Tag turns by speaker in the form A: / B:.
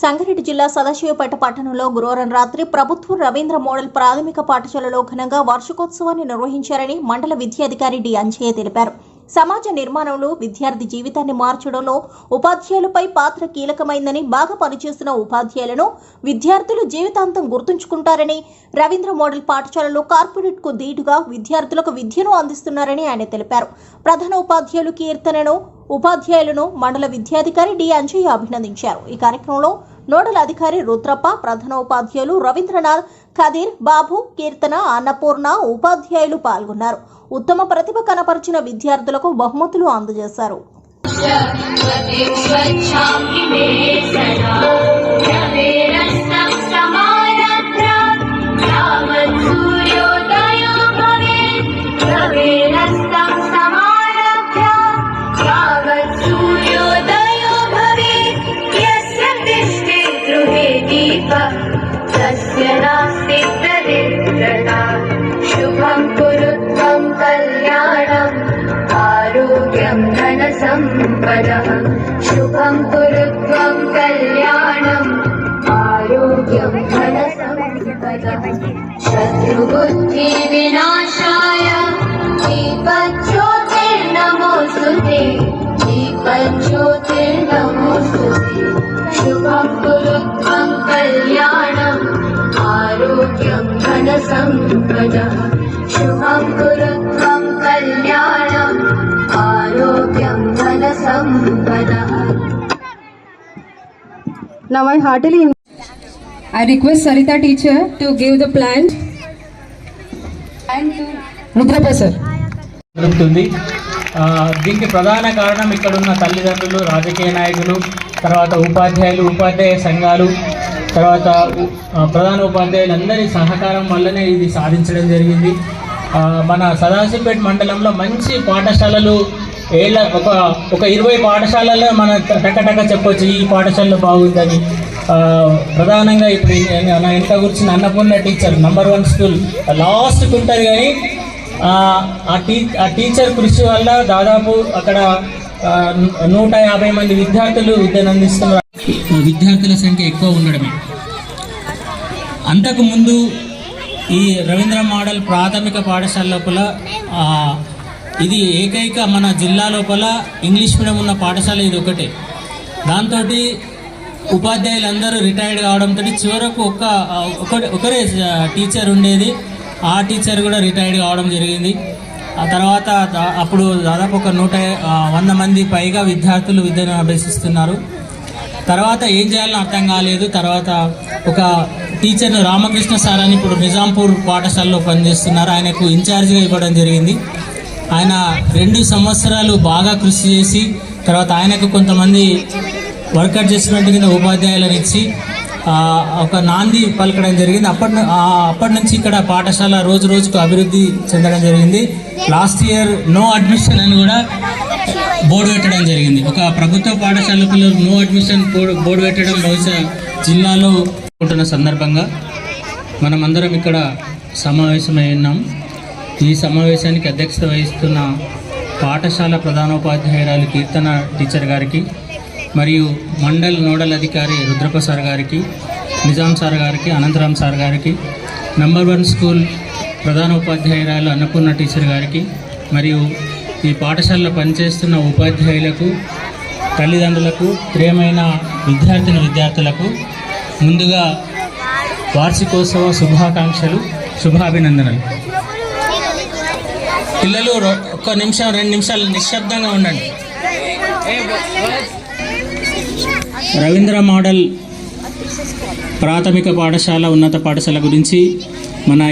A: సంగారెడ్డి జిల్లా సదాశివపేట పట్టణంలో గురువారం రాత్రి ప్రభుత్వ రవీంద్ర మోడల్ ప్రాథమిక పాఠశాలలో ఘనంగా వార్షికోత్సవాన్ని నిర్వహించారని మండల విద్యాధికారి డి అంజయ్య తెలిపారు. సమాజ నిర్మాణంలో విద్యార్థి జీవితాన్ని మార్చడంలో ఉపాధ్యాయులపై పాత్ర కీలకమైందని బాగా పనిచేస్తున్న ఉపాధ్యాయులను విద్యార్థులు జీవితాంతం గుర్తుంచుకుంటారని రవీంద్ర మోడల్ పాఠశాలలో కార్పొరేట్కు ధీటుగా విద్యార్థులకు విద్యను అందిస్తున్నారని ఆయన తెలిపారు. ప్రధాన ఉపాధ్యాయులు కీర్తనను ఉపాధ్యాయులను మండల విద్యాధికారి డి. అంజయ్య అభినందించారు. ఈ కార్యక్రమంలో నోడల్ అధికారి రుద్రప్ప ప్రధాన ఉపాధ్యాయులు రవీంద్రనాథ్ ఖదీర్ బాబు కీర్తన అన్నపూర్ణ ఉపాధ్యాయులు పాల్గొన్నారు ఉత్తమ ప్రతిభ కనపరిచిన విద్యార్థులకు బహుమతులు అందజేశారు
B: स्वच्छामि मे सदा तस्य नास्ति दरिद्रता। शुभं कुरु त्वं कल्याणम् आरोग्यं धनसम्पदः। शुभं कुरु त्वं कल्याणम् आरोग्यं धनसम्पदः। शत्रुबुद्धिविनाशाय दीपज्योतिर्नमोऽस्तु ते दीपज्योतिर्नमोऽस्तु ते धनसम्पदः शुभं कुरु त्वं कल्याणम् आरोग्यं धनसम्पदः
C: Now I heartily I request Sarita teacher to give the plant and to Rudrapa sir.
D: జరుగుతుంది ఆ, దీనికి ప్రధాన కారణం ఇక్కడ ఉన్న తల్లిదండ్రులు రాజకీయ నాయకులు తర్వాత ఉపాధ్యాయులు ఉపాధ్యాయ సంఘాలు తర్వాత ఉ- ఆ, ప్రధాన ఉపాధ్యాయులందరి సహకారం వల్లనే ఇది సాధించడం జరిగింది. మన సదాశివపేట మండలంలో మంచి పాఠశాలలు ఏళ్ళ ఒక ఒక ఇరవై పాఠశాలలో మన టకటక చెప్పొచ్చు ఈ పాఠశాలలో బాగుందని. ప్రధానంగా ఇప్పుడు నా ఇంత కూర్చున్న Annapurna teacher number one school లాస్ట్కి ఉంటుంది కానీ ఆ టీ ఆ టీచర్ కృషి వల్ల దాదాపు అక్కడ నూట యాభై మంది విద్యార్థులు విద్యను అందిస్తున్నారు. విద్యార్థుల సంఖ్య ఎక్కువ ఉండడమే. అంతకుముందు ఈ రవీంద్ర మోడల్ ప్రాథమిక పాఠశాల లోపల ఇది ఏకైక మన జిల్లా లోపల ఇంగ్లీష్ మీడియం ఉన్న పాఠశాల ఇది ఒకటే. దాంతో ఉపాధ్యాయులందరూ రిటైర్డ్ కావడంతో చివరకు ఒక ఒకరే టీచర్ ఉండేది. ఆ టీచర్ కూడా రిటైర్డ్ కావడం జరిగింది. ఆ తర్వాత అప్పుడు దాదాపు ఒక నూట వంద మంది పైగా విద్యార్థులు విద్యను అభ్యసిస్తున్నారు. తర్వాత ఏం చేయాలని అర్థం కాలేదు. తర్వాత ఒక టీచర్ను రామకృష్ణ సార్ అని ఇప్పుడు నిజాంపూర్ పాఠశాలలో పనిచేస్తున్నారు. ఆయనకు ఇన్ఛార్జ్గా ఇవ్వడం జరిగింది. ఆయన రెండు సంవత్సరాలు బాగా కృషి చేసి తర్వాత ఆయనకు కొంతమంది వర్కౌట్ చేసినట్టు కింద ఉపాధ్యాయులను ఇచ్చి ఒక నాంది పలకడం జరిగింది. అప్పటి అప్పటి నుంచి ఇక్కడ పాఠశాల రోజు రోజుకు అభివృద్ధి చెందడం జరిగింది. లాస్ట్ ఇయర్ నో అడ్మిషన్ అని కూడా బోర్డు పెట్టడం జరిగింది. ఒక ప్రభుత్వ పాఠశాల పిల్లలు నో అడ్మిషన్ బోర్డు బోర్డు పెట్టడం బహుశా జిల్లాలో ఉంటున్న సందర్భంగా మనమందరం ఇక్కడ సమావేశమై ఉన్నాం. ఈ సమావేశానికి అధ్యక్షత వహిస్తున్న పాఠశాల ప్రధానోపాధ్యాయురాలు కీర్తన టీచర్ గారికి మరియు మండల్ నోడల్ అధికారి రుద్రప్ప సార్ గారికి నిజాం సార్ గారికి అనంతరాం సార్ గారికి నంబర్ వన్ స్కూల్ ప్రధాన ఉపాధ్యాయురాలు అన్నపూర్ణ టీచర్ గారికి మరియు ఈ పాఠశాలలో పనిచేస్తున్న ఉపాధ్యాయులకు తల్లిదండ్రులకు ప్రియమైన విద్యార్థిని విద్యార్థులకు ముందుగా వార్షికోత్సవ శుభాకాంక్షలు శుభాభినందనలు. పిల్లలు రొ- ఒక్క నిమిషం రెండు నిమిషాలు నిశ్శబ్దంగా ఉండండి. రవీంద్ర మోడల్ ప్రాథమిక పాఠశాల ఉన్నత పాఠశాల గురించి మన